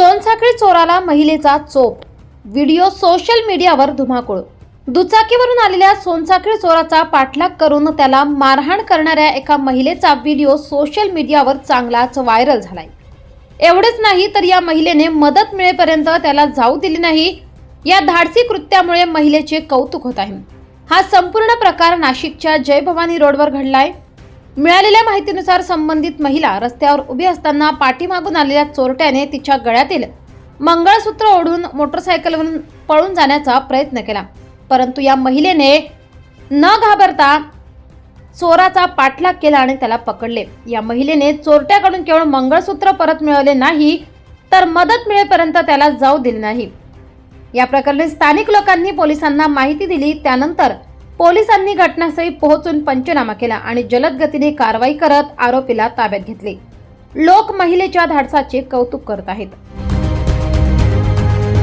सोनसाखळी चोराला महिलेचा चोप. व्हिडिओ सोशल मीडियावर धुमाकूळ. दुचाकीवरून आलेल्या सोनसाखळी चोराचा पाठलाग करून त्याला मारहाण करणाऱ्या एका महिलेचा व्हिडिओ सोशल मीडियावर चांगलाच व्हायरल झालाय. एवढेच नाही तर या महिलेने मदत मिळेपर्यंत त्याला जाऊ दिली नाही. या धाडसी कृत्यामुळे महिलेचे कौतुक होत आहे. हा संपूर्ण प्रकार नाशिकच्या जय भवानी रोडवर घडलाय. मिळालेल्या माहितीनुसार संबंधित महिला रस्त्यावर उभी असताना पाठीमागून आलेल्या चोरट्याने तिच्या गळ्यातील मंगळसूत्र ओढून मोटरसायकलवरून पळून जाण्याचा प्रयत्न केला. परंतु या महिलेने न घाबरता चोराचा पाठलाग केला आणि त्याला पकडले. या महिलेने चोरट्याकडून केवळ मंगळसूत्र परत मिळवले नाही तर मदत मिळेपर्यंत त्याला जाऊ दिले नाही. या प्रकरणी स्थानिक लोकांनी पोलिसांना माहिती दिली. त्यानंतर पोलिसांनी घटनास्थळी पोहोचून पंचनामा केला आणि जलद गतीने कारवाई करत आरोपीला ताब्यात घेतले. लोक महिलेच्या धाडसाचे कौतुक करत आहेत.